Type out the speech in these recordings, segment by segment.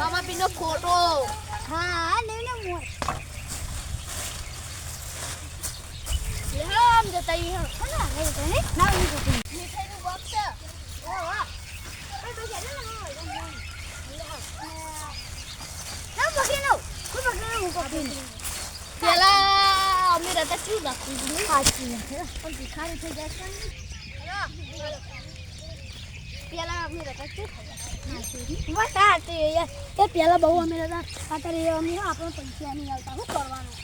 મામા પીનો ખોટો. હા લે લે મોર. આમ જતા ઈ હમ. ના લે તો ને ના લે તો મીઠાઈનું બોક્સ. ઓ વાહ એ તો ચાલે ને મામા ના પકડી લો. હું પકડી લો હું પકડી પેલા અમે રહેતા શું જોઈએ? સાચી પણ ભિખારી થઈ જાય છે ને. પેલા અમે રહેતા હતી એ પેલા બહુ અમે હતા અત્યારે અમે આપણે પૈસા નહીં આવતા શું કરવાનું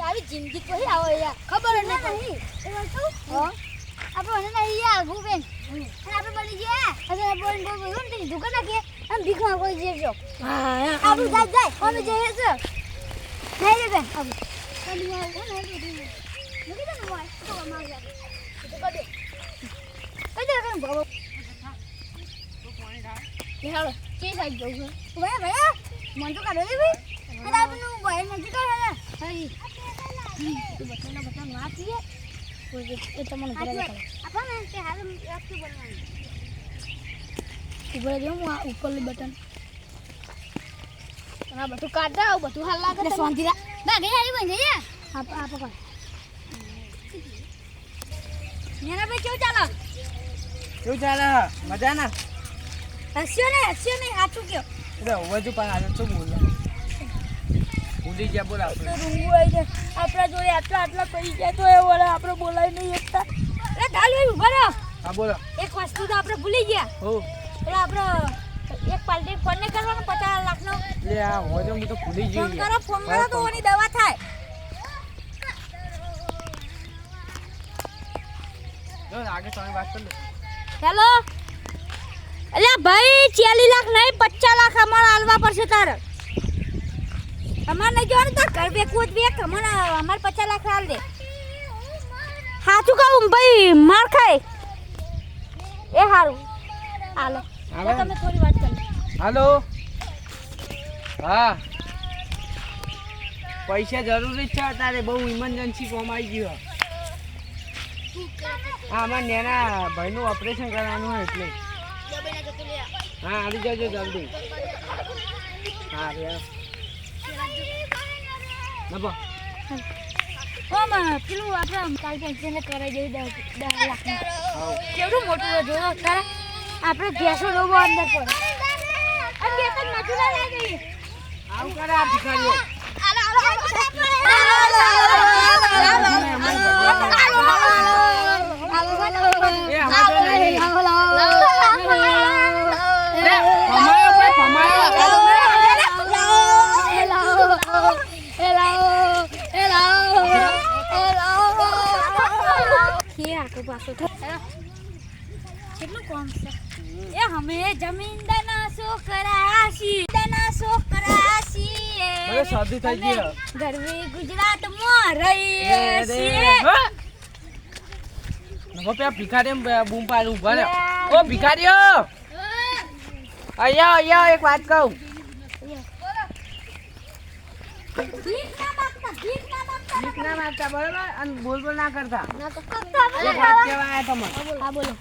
આવી જિંદગી તો આવો યાર ખબર જ નહીં આપણે મને નહીં યાર ભૂપેન આપણે બની ગયા અને બોલ બોલ બોલ ને દુકાન નાખીએ આમ ભીખ માંગવા જઈએ. છો આપણું જાય જાય અમે જઈએ છે નહીં બેન આપણું ને ને તો તો કદે કદે કદે બાબા એ હાલો, કે સાઈડ જવું છે? ભાઈ ભાઈ મન તો કાઢો દે ભાઈ અને આપણું ભાઈ નથી કાઢે હરી તું બધાના બધા ના પીએ? એ તમને બરાબર આપણને તે હાલ રાખતું બનવાનું ઉપર જો હું આ ઉપરનું બટન આ બધું કાઢતા આવું બધું હાલ લાગે શાંતિ રાખ ગયા આવી બન જઈએ આપ આપ કોણ નેના ભાઈ કેવું ચાલે? કેવું ચાલે? મજા ના? હસ્યો ને? હસ્યો નહીં સાચું કયો એટલે હોવાજુ પણ આજે શું બોલે ભૂલી ગયા બોલા તો રૂંગું આવી જાય. આપણા જોડે આટલા આટલા પડી ગયા તો એ વડે આપણે બોલાય નહીં એકતા. એટલે ગાલ ભાઈ ઊભા રહો. હા બોલો. એક વસ્તુ તો આપણે ભૂલી ગયા. હો. એટલે આપણે એક પાલટી ફોન ને કરવાનો પચાસ લાખનો. એટલે આ વધુ હું તો ભૂલી ફોન કરો ફોન કરો તો ઓની દવા થાય જો આગળ તમે વાત કરી લો હેલો? અલ્યા ભાઈ ચાલીસ લાખ નહીં પચાસ લાખ અમારે હાલવા પડશે તારે. અમારે નહીં જોવાનું તાર ઘર વેકવું જ વેક અમારે અમારે પચાસ લાખ હાલ દે. સાચું કહું ભાઈ માર ખાય. એ સારું હાલો? તમે થોડી વાત કરી. હાલો. હા. પૈસા જરૂરી જ છે તારે બહુ ઇમરજન્સી કોમ આવી ગયું હા અમારા નેના ભાઈનું ઓપરેશન કરવાનું હોય એટલે. હા આવી જજો જલ્દી. હા નબો ઓમ પેલું આપણે કાલ પેન્શન કરાવી દેવી દસ લાખ કેવડું મોટું જોયો આપણે ભેંસો રોબો અંદર પડે. અને બે મજૂરા લઈ જઈએ આવું કરે આ ભિખારીઓ એ આમાં તો નહીં લે, ભમાયો ભાઈ, ભમાયો. કેટલું કોમ છે? એ અમે જમીનદારના છોકરા છીએ દાના છોકરા છીએ મને શરદી થઈ ગઈ ગરવી ગુજરાતમાં રહીએ છીએ. નકો પેલા ભિખારી બૂમ પાડી ઊભા રહો. ઓ ભિખારીઓ! અહીંયા અહીંયા એક વાત કહું. ભીખ ના માંગતા ભીખ ના માંગતા ના માગતા બરોબર? અને બોલ બોલ ના કરતા. ના તો કરતા એક વાત કહેવા આયા હા બોલો.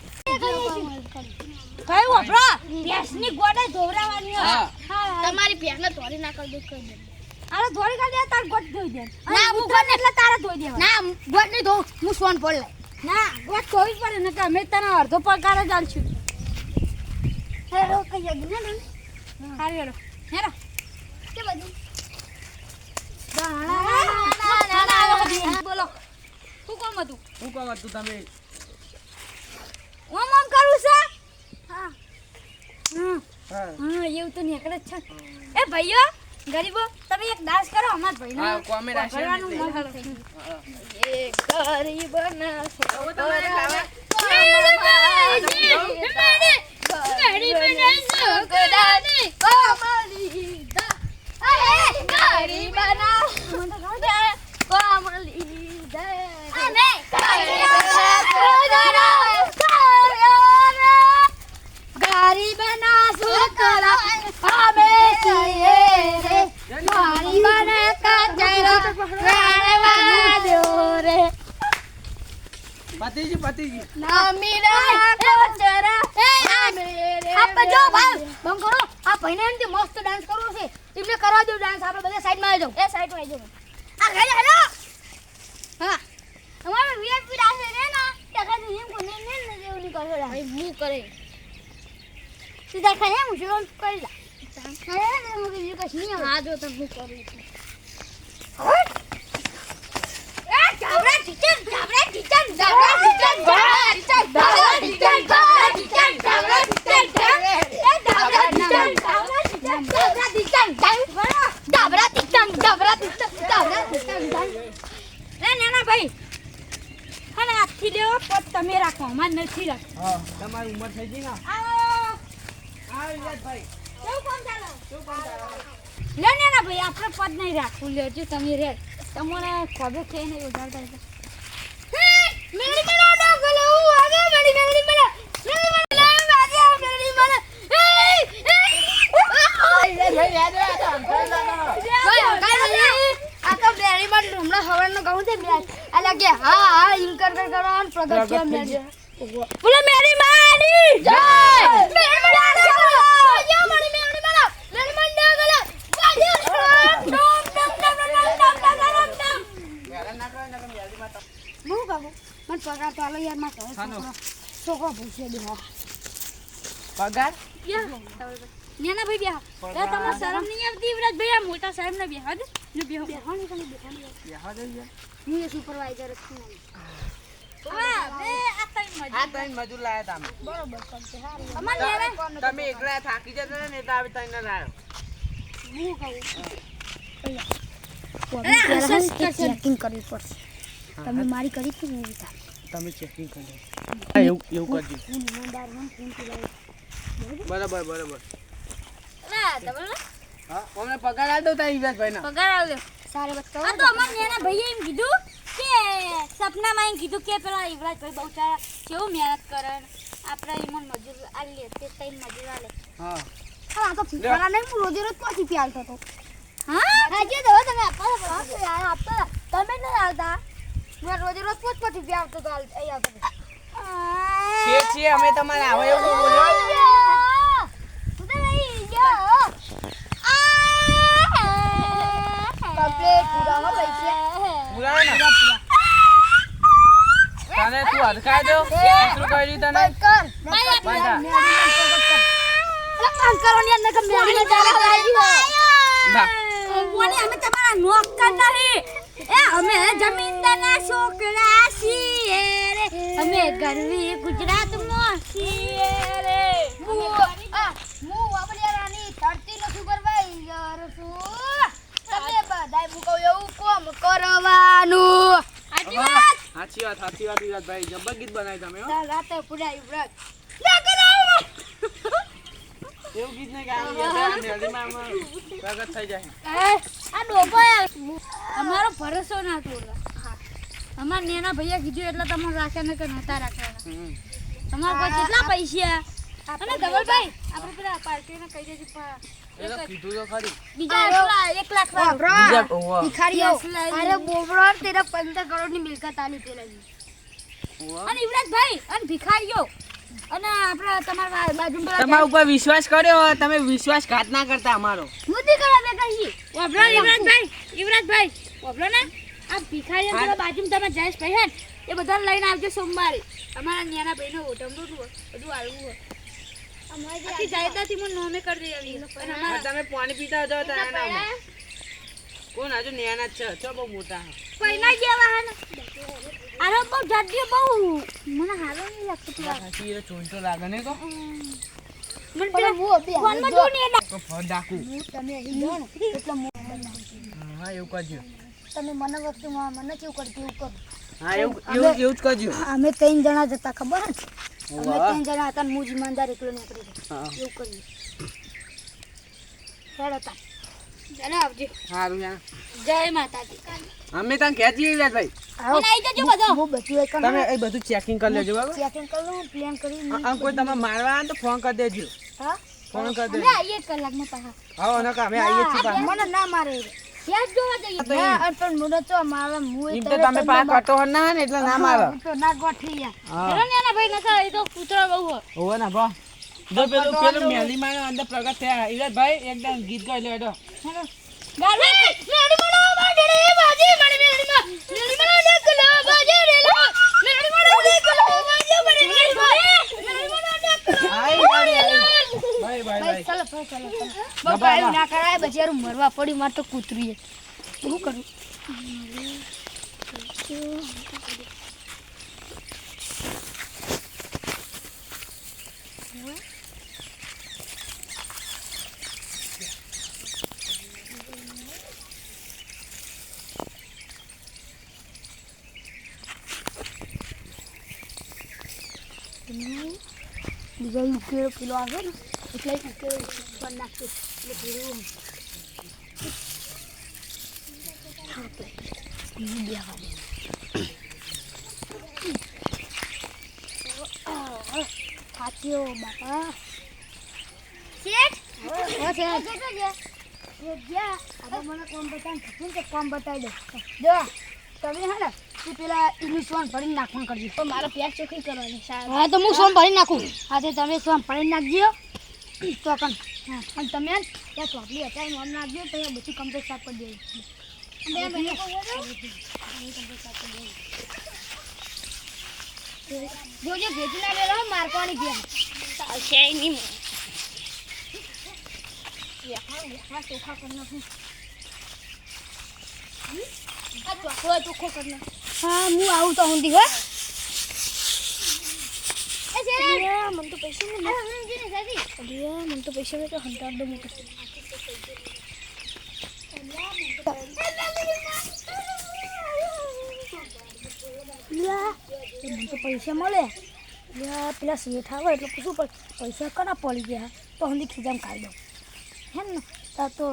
ભાઈ વપરો? ભેંસની ગોડે ધોવરાવાની હોય. હા. હા તમારી ભેગને ધોરી ના કરી દે કરી દે. આને ધોળી કાઢી તાર ગોટ ધોઈ દે. ના, હું ગોટ એટલે તારે ધોઈ દેવા ના ગોટ નહીં ધોઉં હું સોન પડ લઈ. ના ગોટ ધોવી જ પડે ને તમે અમે તને અડધો પગાર જ આલશું હેરો કઈ જગ્યા ને હારી હેરો હેરો કે બધું? બોલો. શું કોમ હતું? શું કહો તું તમે? ઓમ ઓમ કરું છે? હા. હા હા. હા એવું તો નીકળે જ છે. એ ભાઈઓ ગરીબો તમે એક દાસ કરો અમાર ભાઈનો હા, કોમે રાશિ મારી પતિજી પતિજી નામીના કોચરા અમે રે ભાઈને એમ મસ્ત ડાન્સ કરવો છે એમને કરવા દો ડાન્સ આપણે બધા સાઈડમાં આવી જાવ એ સાઈડમાં આવી જાવ અમારો વીઆઈપી રાસે છે ના તે ખાલી એમ કોને ને ને ને જેવું નહીં કરશો ભાઈ હું કરે સીધા ખાય હું શું કરી લા હા ને હું બીજું કશું નહીં હા જો તો હું કરું છું એ જાબરા ટીચર જાબરા ટીચર જાબરા ટીચર જાબરા ટીચર જાબરા ટીચર જાબરા ટીચર જાબરા ટીચર એ જાબરા ટીચર જાબરા ટીચર જાબરા ટીચર જાબરા ટીચર જાબરા ટીચર જાબરા ટીચર એ નાના ભાઈ અને આજથી લેવો પદ તમે રાખો અમાર નથી રાખો હા તમારી ઉંમર થઈ ગઈ ને? આવો. હા વિરાજભાઈ શું કામ ચાલો? શું કામ ચાલો? લે નાના ભાઈ આપણે પદ નહીં રાખવું. લેજો તમે રે. તમને ખબર છે નહીં ઉધારતા હતા. મેરી હવે ડોગલો આગે મેરી મેરી મને. મેરી મને આગે મેરી મને આ તો બેરી માં હમણાં હવારનો ગાઉં છે બે અલા કે હા હા ઇન્કર કર કર કરવાનું પ્રગટ મેરી બોલો મેરી માની જય! મેરી માની જય મારી મેરી માનો મેરી માન ડોગલો ગાડી ડમ ડમ ડમ ડમ ડમ ડમ ડમ મેરા ના કરો ના મેરી માતા હું બાબુ મને પગાર તો આલો યારમાં શાનો? છોકરો ભૂસે દે હા. પગાર? નાના ભાઈ બેહો. એ તમને શરમ નહીં આવતી વિરાજ ભાઈ આ મોટા સાહેબ ને બેહો. દે બેહો બેહો બેહો દે હું એ સુપરવાઇઝર છું. તમે એકલા થાકી જતા ને એટલે આવી ત્રણ લાયો. હું કહું? ચેકિંગ કરવી પડશે. તમે મારી કરી હતી ને તમે ચેકિંગ કરજો એવું કરજો. બરાબર બરાબર. હા અમને પગાર આલ દો તા વિરાજભાઈ પગાર આવ્યો સારે આ તો અમાર નાના ભાઈએ એમ કીધું કે સપનામાં એમ કીધું કે પેલા યુવરાજભાઈ બહુ સારા કેવું મહેનત કરે આપણે ઈમન મજૂર આલીએ તે તઈ મજૂર આલે. હા. હા તો ફીફાડા નહીં હું રોજે રોજ કોથી પ્યાલતો હતો હા? હાજી તો તમે આપવા તો યાર આપતા તમે નહીં આવતા. રોજે રોજ આવતો. હતો. છીએ છીએ અમે તમારે આવો એવું બોલ્યો હું તો નહીં ગયો કમ્પ્લીટ પૂરા હો પૈસા. પૂરા ને? તને તું હરખાઈ દો? કેટલું કર્યું તને? ના બોલે અમે તમારા નોકર નહીં. એ અમે જમીનદારના છોકરા છીએ રે. અમે ગરવી ગુજરાતમાં છીએ રે. કરવાનું. સાચી વાત? સાચી વાત સાચી વાત વિરાજભાઈ જબર ગીત બનાવી તમે હો. રાતે પૂરા યુવરાજ એવું ગીત નહીં ગાવાનું યાર મેલડીમાં પ્રગટ થઈ જાય. આ ડોકો અમારો ભરોસો ના તોડવા અમાર નેના ભૈયા કીધું એટલે તમને રાખ્યા ને કે નતા રાખવાના. અમારા તમારા પાસે કેટલા પૈસા? અને ધવલભાઈ? આપણે પેલા પાર્ટીને કહી દેજો બીજા. બીજા ની તમારા ઉપર વિશ્વાસ કર્યો તમે વિશ્વાસઘાત ના કરતા અમારો. યુવરાજભાઈ. યુવરાજભાઈ ને. આ ભિખારી બાજુમાં તમે જયેશ ભાઈ હે ને, એ બધા લઈને આવજો સોમવારે. અમારા ન્યાના ભાઈનો હોટમનું બધું આવવું હોય. આખી જાયદાદથી મને નોમે કરી દે આવી. તમે પાણી પીતા જાઓ તો એના કોણ? હજુ નેના છે. છો બહુ મોટા. પૈના જેવા હે આરો બહુ જાડીઓ બહુ મને હારો નહીં લાગતો હાથી એ ચોંચો લાગે ને કો મને પેલા ફોનમાં જોઉં ને એટલે તો ફોન ડાકુ તમે અહીં જો ને એટલે મો- હા એવું કરજો. તમે મને વસ્તુમાં મને કેવું કરતી એવું કરો. હા એવું એવું એવું જ કરજો. અમે ત્રણ જણા જતા ખબર ને? અમે ત્રણ જણા હતા હું જ ઈમાનદાર એકલો નીકળી ગયો એવું કરીએ. હેડો તા ચાલો આવજો. સારું યાર જય માતાજી. અમે ત્યાં ખેંચી ગયા ભાઈ અને આવી જજો બધો. હું બધું એક તમે એ બધું ચેકિંગ કરી લેજો બરાબર? ચેકિંગ કરી લઉં પ્લાન કરી આમ કોઈ તમે મારવા તો ફોન કરી દેજો. હા? ફોન કરી દેજો. આવીએ કલાક કલાકમાં પાછા. આવો નકા અમે આવીએ છીએ મને ના મારે. ત્યાં જોવા જઈએ. તો ના, મારે હું તો તમે જ પા ના ને એટલે ના મારો. તો ના ગોઠવી યાર. ચલો ને એના ભાઈ નકા એ તો કૂતરા બહુ હોવે ને બા જો પેલું પેલું મેલી માં અંદર પ્રગટ થયા. ઈરાજભાઈ એકદમ ગીત ગાઈ લે હેડો. ગાલે. મેડી મનો બાજે બાજે મને મેડી માં મેડી મનો દેખલો બાજે રેલો મેડી મનો દેખલો બાજે મને મેડી મેડી મનો દેખલો આઈ આઈ આઈ બાય બાય બાય. ચાલો ચાલો ચાલો. બાબા, બાબા ના કરાય બચારું મરવા પડ્યું મારે તો કૂતરી શું કરું? બીજા ઉકેલો પેલો આવે ને. એટલે ઉકેલો ઉપર નાખશે એટલે પેલું બીજું બે વાગે સાચીઓ બાપા શેઠ હા છે કેટલો છે એ ગયા આપણે મને કોમ કીધું ને કે કોમ બતાવી દે જો તમે હે ને તું પેલા એનું સોન ભરીને નાખવાનું કરજો તો મારો પ્યાસ ચોખ્ખી કરવાની હા તો હું સોન ભરી નાખું હા તે તમે સોન ભરી નાખજો તો કન હા અને તમે ત્યાં ચોપડી અત્યારે નોમ નાખજો તો એ બધી કમ્પ્લીટ સાફ કરી દેવી જોજે ભેજી ના લેલો મારવાની ગયા ચાલશે નહીં ચોખા કરી નાખું ચોખ્ખો ચોખ્ખો કરી નાખ હા હું આવું તો હું. દી શેઠ પૈસા નહીં અરે મળે પેલા શેઠ આવે એટલે પૂછું પણ પૈસા કના પડી ગયા તો હું ખીજામ ખાઈ દઉં હે ને તા તો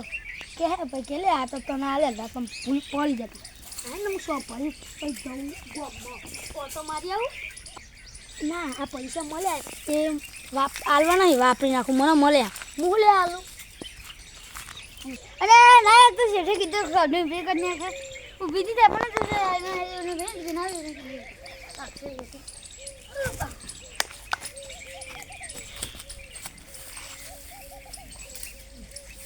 કે ભાઈ કે લે આ તો તને આલે તા પણ ભૂલ પડી જતી હા ને હું શું પડી પછી જવું મારી આવું. ના, આ પૈસા મળ્યા તે વાપ, આલવા નહીં, વાપરી નાખું, મને મળ્યા. હું લે આલું? અરે, ના, તો શેઠે કીધું ઘરનું પે કરી નાખે. ઊભી બીજી ત્યાં પણ તો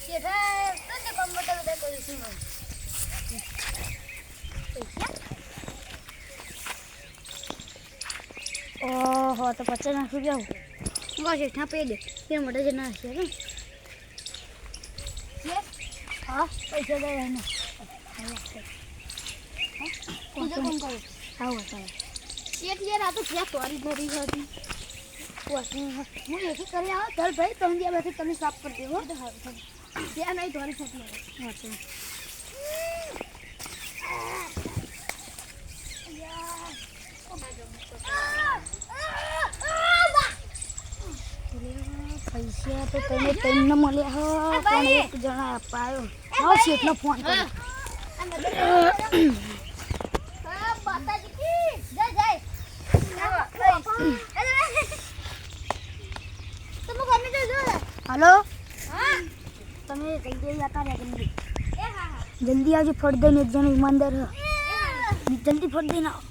શેઠા તને કોમ બતાવી દે કરીશું ઓહો તો પચાસ લાખ રૂપિયા હું શેઠા પે દે. એ મોટા હશે ને હા? પૈસા દે એને. કરું? હા બતાવે શેઠ યાર આ તો ક્યાં તોરી ભરી હતી હું એથી કરી આવો ચાલ ભાઈ તમે ત્યાં તમે સાફ કરી દેવો ત્યાં નહીં ધોરી થતી અચ્છા તને તઈને મળ્યા. હો પણ એક જણા અપાયો. હા શેઠનો ફોન કર્યો. હલો? તમે જલ્દી જતા રહ્યા જલ્દી? જલ્દી આવજો ફોડ દઈને એક જણ ઈમાનદાર જલ્દી ફોડ દઈને આવો.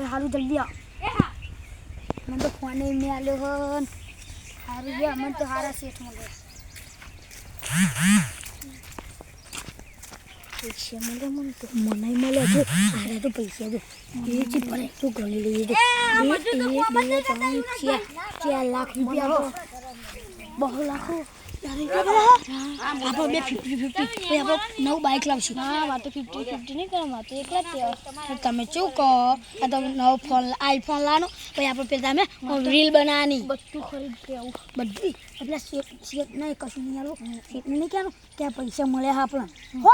એ હારું. જલ્દી આવો. મને તો ફોન એમને આલ્યો હો સારું ગયા મને તો સારા શેઠ મળે. પૈસા મળે મને તો. મને મળે છે અરે તો પૈસા દો. એ છે પડે. તું ગણી લઈએ તો બે બે ત્રણ ચાર ચાર લાખ રૂપિયા બહુ લાખો. આપણે બે ફિફ્ટી ફિફ્ટી આપણે નવું બાઇક લાવશું. ના મારે તો ફિફ્ટી ફિફ્ટી નહીં કરવા મારે તો એકલા જ તમે શું કહો? આ તમે નવો ફોન આઈફોન લાવવાનો. પછી આપણે પેલા તમે રીલ બનાવવાની. બધું ખરીદ આવું. બધી. એટલે શેટ નહીં કશું નહીં આલું શેઠને નહીં કહેવાનું કે આ પૈસા મળ્યા હા આપણને હો?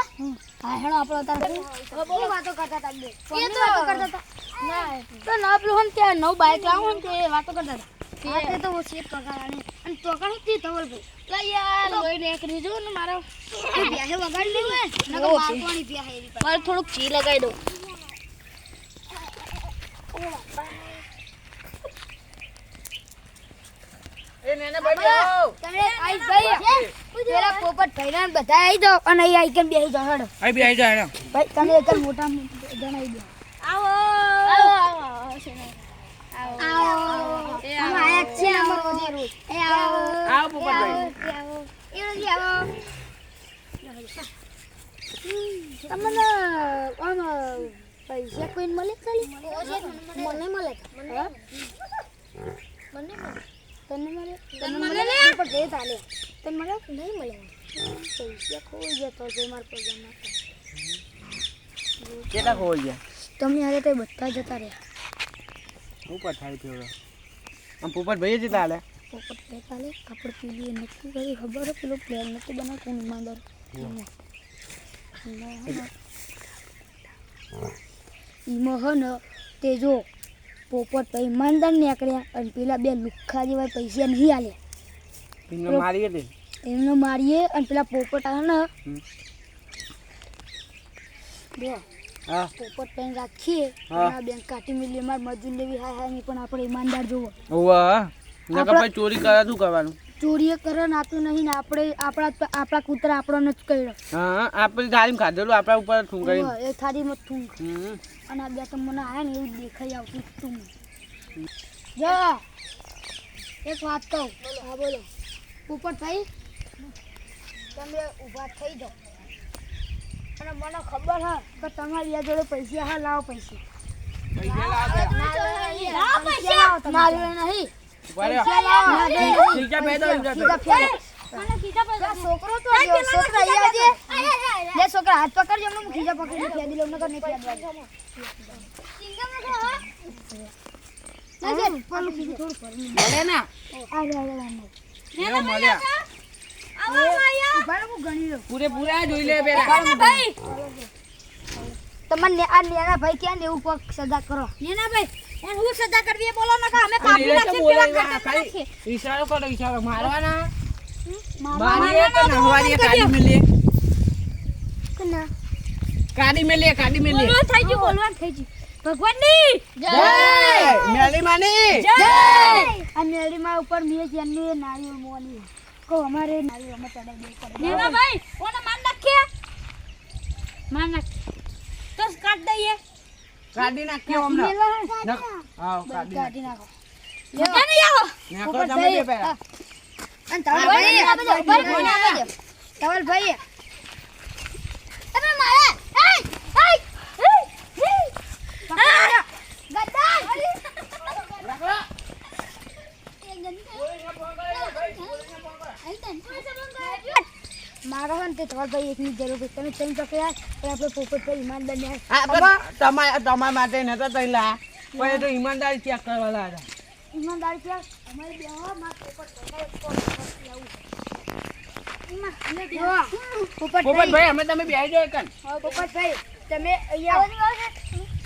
હા હેડો આપણે તારે બહુ વાતો કરતા હતા બે. ફોનની વાતો કરતા હતા. ના તો ના પેલું હમ ત્યાં નવ બાઇક લાવો ને તે વાતો કરતા હતા. હા તે તો શેઠ પગારાને અને તો કાઢું તે ધવલભાઈ લા યાર ને નીકળી જો ને મારો. બ્યાહે વગાડી લીધું હે નકર મારવાની વ્યાહે એની પાસે. મારે થોડુંક ચી લગાઈ દો. એ નેને ભાઈ આવો તમે આઈ ભાઈ પેલા પોપટ ભાઈના બધા આવી જાઓ અને અહીં આઈ કેમ બેસી જાઓ હેડો. આઈ બી આઈ જા હેડો. ભાઈ તમે એક મોટા જણાવી દો. આવો. આવો આવો આવો તમને આમ પૈસા કોઈ મળે ખાલી? મને મળે મને મળે. તને મળે? તને મળે? ને પણ જે ચાલે તને મળે? નહીં મળે. પૈસા ખોઈ જતો છે મારા પ્રોગ્રામમાં કેટલા ખોઈ ગયા? તમે આજે તો બધા જતા રહ્યા. ઉપર થાય થયો આમ પોપટ ભાઈ જતા આલ્યા પોપટ બે કાલે કાપડ પીલી નક્કી કરી ખબર પેલો પ્લેન નતું બનાવ કોણ ઈમાનદાર? ઈમો હો ને તે જો પોપટ ભાઈ ઈમાનદાર નીકળ્યા અને પેલા બે લુખ્ખા જેવા પૈસા નહીં આલે. એમને મારીએ હતી એમને મારીએ અને પેલા પોપટ આવે ને. બે પોપટ પેન રાખીએ. હા. બેંક કાઢી મેલી અમારે મજૂર લેવી હાય હાય નહીં પણ આપણે ઈમાનદાર જોવો. ઓવા નકર ચોરી કરે શું કરવાનું? ચોરીએ કરે ને આપ્યું નહીં ને આપણે આપણા આપણા કૂતરા આપણને જ કર્યો. હા આપણે થાળી ખાધેલું આપણા ઉપર ઠુંકાઈ એ થાળીમાં હમ. અને આ બે તો મને આયા ને એવું દેખાઈ આવતું તું જો એક વાત કહું. હા બોલો. પોપટભાઈ તમે ઊભા થઈ જાઓ. અને મને ખબર હા કે તમારી આ જોડે પૈસા હા લાવો પૈસા. પૈસા લાવો. પૈસા લાવો નહીં. છોકરો તો છોકરા અહીંયા આવજે. લે છોકરા હાથ પકડજો એમને હું ખીજા પકડી ફેદી લઉં નકર નહીં ફેદવાનું. લે, લે, પેલું ખીજું થોડું ભરીને. મળે ના? આ નેના ભાઈ ક્યાં લેવું પગ સજા કરો. નેનાભાઈ એને હું સજા કરવી બોલો ને કે અમે પણ કાપી એ તો નાખીએ બોલાય પેલા ના, ખાતા ખાલી નાખીએ. ઈશારો કરો ઈશારો મારવાના. મારીએ તો નહવારીએ કાઢી મેલીએ. કોના? કાઢી મેલીએ કાઢી મેલીએ. બોલવાનું થઈ ગયું બોલવાનું થઈ ગયું. ભગવાનની! જય! મેલી માની આ મેળીમાં ઉપર મેં જેમની નાળીઓ મોની. કહો અમારે નાળીઓ અમે ચડાવી દે પડે. નેનાભાઈ કોને માન નાખ તો કાઢ દઈએ. કાઢી નાખ્યો મેલવા હે? કાઢી નાખો. તમે મારે. મારો ને તે તમારા ભાઈ એકની જરૂર છે તમે ત્રણ પકડ્યા એ આપણે પોપટ પર ઈમાનદાર ને તમારા તમારા માટે તઈ લા પણ તો ઈમાનદારી ચેક કરવા લાગ્યા ઈમાનદાર છે અમારે બેવા માં પોપટ. પોપટ પોપટ ભાઈ ભાઈ અમે તમે પોપટ ભાઈ તમે અહીંયા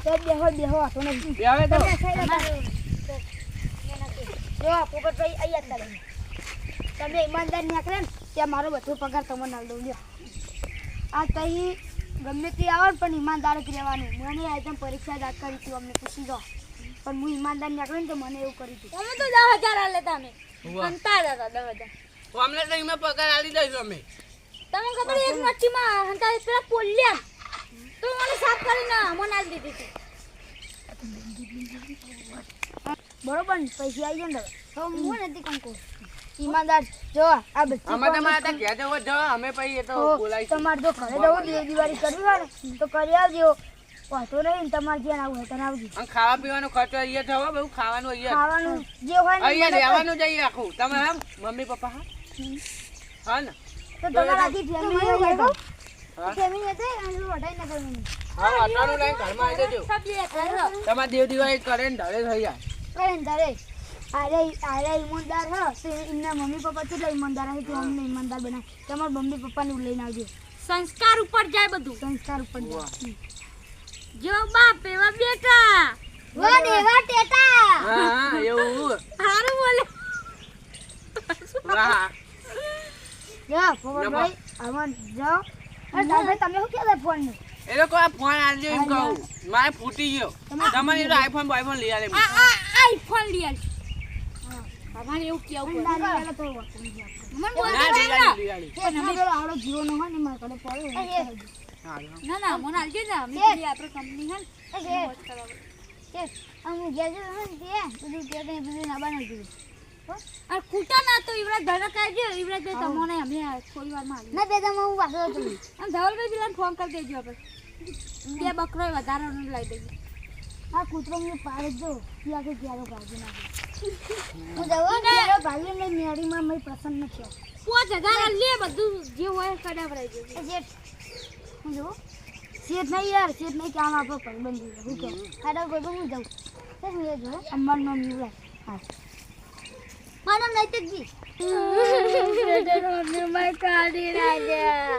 તો બેહો બેહો વાંધો નહીં બેહે તો. અહીંયા જ ચાલે. તમે ઈમાનદાર નીકળે ને. ત્યાં મારો બધો પગાર તમને આલ દઉં લ્યો. આ તહી ગમે તે આવે પણ ઈમાનદાર જ રહેવાનું. મને આજે પરીક્ષા દાદ કરી હતી અમને પૂછી દો પણ હું ઈમાનદાર નીકળે ને તો મને એવું કરી હતું. તમે તો દસ હજાર આલે તમે અમે. હંતા હતા દસ હજાર. અમને તો એમાં પગાર આલી દઈશું અમે. તમે ખબર એક મચ્છીમાં હંતા પેલા પોલ્યા. તો મને સાફ કરીને મને આલી દીધી હતી. બરોબર ને? પૈસા આવી જાય ને તો. હું નથી કંકુ ઈમાનદાર જો આ બધી અમે તમારે ત્યાં ઘેર જવો જો અમે પછી એ તો તો બોલાવીશું. તમારે જો ઘરે જવું દિ- દિવાળી કરવી હોય ને તો કરી આવજો. વાંધો નહીં તમારે જ્યાં આવું હોય ત્યાં આવજો. અને ખાવા પીવાનો ખર્ચો અહીંયા થવો બહુ ખાવાનું અહીંયા ખાવાનું જે હોય ને અહીંયા રહેવાનું જ અહીંયા આખું તમે આમ મમ્મી પપ્પા હા? હા ને? તો તમારા આખી ફેમિલી હોય તો ફેમિલી હતી અને વઢાઈ ના કરવાની. હા અટાણું લઈને ઘરમાં આવી જજો. તમારે દેવ દિવાળી કરે ને ધરે થઈ જાય. કરે ને તારે આરે આરે ઈમાનદાર હ. તો એમના મમ્મી પપ્પા કેટલા ઈમાનદાર હે તો અમને ઈમાનદાર બનાવે. તમારા મમ્મી પપ્પાને લઈને આવજો. સંસ્કાર ઉપર જાય બધું. સંસ્કાર ઉપર જાય. જો બાપ એવા બેટા વો દેવા ટેટા. હા એવું હારું બોલે. હા જા ફોવરભાઈ આમાં જો. અરે દાદા તમે શું કહેતા ફોન ને? એ લોકો આ ફોન આજે એમ કહું. મારે ફૂટી ગયો. તમારે તો આઈફોન બાઈફોન લઈ આલે આ આ આઈફોન લઈ આલ અમારે એવું કેવું પડે. પેલા તો મને તમે પેલો આવડો જીવો નો હોય ને મારા કડે પડ્યો હોય ના ના મને આલજે ને. અમે. પેલી આપણે કંપની હે ને. એ છે. હું ઘેર જતો ને તે બધું કે કંઈ બધું ના બનાવી દીધું આ કૂટા ના તો ઈવડા ભાઈને કહેજો. ઈવડા હા. તમને અમે થોડી વારમાં માં ના બે દામાં હું પાછો જતો રહું. આમ ધવલભાઈ પેલાને ફોન કરી દેજો આપણે બે બકરો વધારાનો લઈ દઈએ. આ કૂતરો મને પાડે દો જો ત્યાં ક્યારે ભાગી નાખે હું જવા ક્યારે ભાગી ને મેળીમાં મેં પ્રસન્ન થયો. પાંચ હજાર લે બધું જે હોય કડા ભરાઈ એ શેઠ હું જવું શેઠ નહીં યાર શેઠ નહીં કામ આપો પરબંધી હું કે ખાડા કોઈ હું જાઉં. શેઠ હું એ જોડે અમારું નામ યુવરાજ હા. મારું નૈતિકજી. કાઢી નાખ્યા.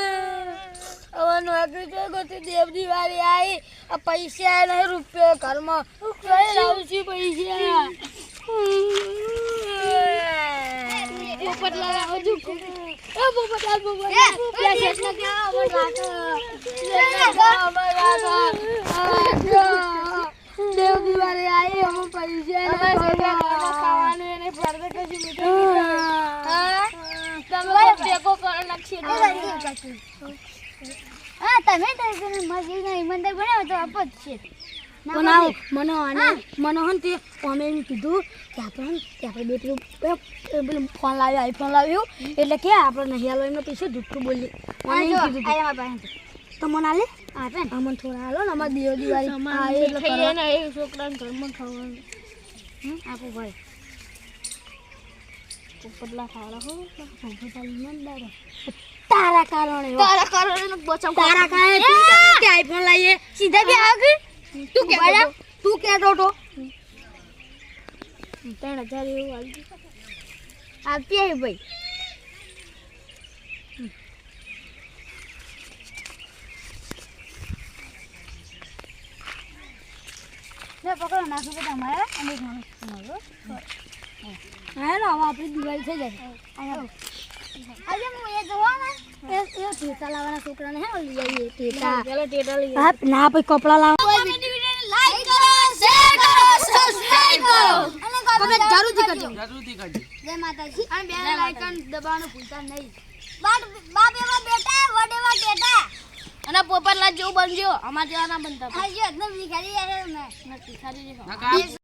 હવે નોકરી તો ગોતી દેવની વાળી આવી. આ પૈસા નહીં રૂપિયા ઘરમાં કઈ લાવું છું પૈસા. એ અમર રાખો. રાખો. દેવની વારે આવી અમે પૈસા ખાવાનું એને ફરતે કશું મીઠું તમે ભેગો કરો નાખીએ. હા તમે મસ્જિદનો ઈમાનદાર બનાવો તો આપો જ છે. પણ આવો. મને આને હન તે અમે એમ કીધું કે આપણે કે આપણે બે પેલું ફોન લાવ્યો આઈફોન લાવ્યો. એટલે કે આપણે નહીં હાલો એમને પૈસા જુઠ્ઠું બોલીએ. મને એમ કીધું આ પાસે તો મને આલે? આપે ને. અમને થોડા હાલો ને અમારે દિયો દિવાળી. આ એટલે કરવા. છોકરાને ઘરમાં ખાવાનું. આપો ભાઈ. પોપટલા ખાવા હો પોપટલા ઈમાનદાર હો. તારા કારણે તારા કારણે બચાવ તારા કારણે તું કે આઈફોન લઈએ સીધા બી આગ તું કે બરાબર. તું કે તો ત્રણ હજાર એવું આવી આપીએ આવી ભાઈ. પકડો નાખો બધા મારા અને એક માણસ તમારો. હા ને હવે આપણી દિવાળી થઈ જાય. આજે હું એ જોવા એ એ ટેટા લાવવાના છોકરાને હે લઈ આવીએ ટેટા ચાલો ટેટા લઈ હા ના પછી કપડા લાવ. લાઈક કરો શેર કરો સબસ્ક્રાઇબ કરો. અને તમે જરૂરથી કરજો. જરૂરથી કરજો. જય માતાજી. અને બે લાઇકન દબાવવાનું ભૂલતા નહીં. બાપ બાપ એવા બેટા વડ ટેટા અને પોપટલા જેવું બનજો. અમારા જેવા ના બનતા. એકદમ ભિખારી યાર મેં કા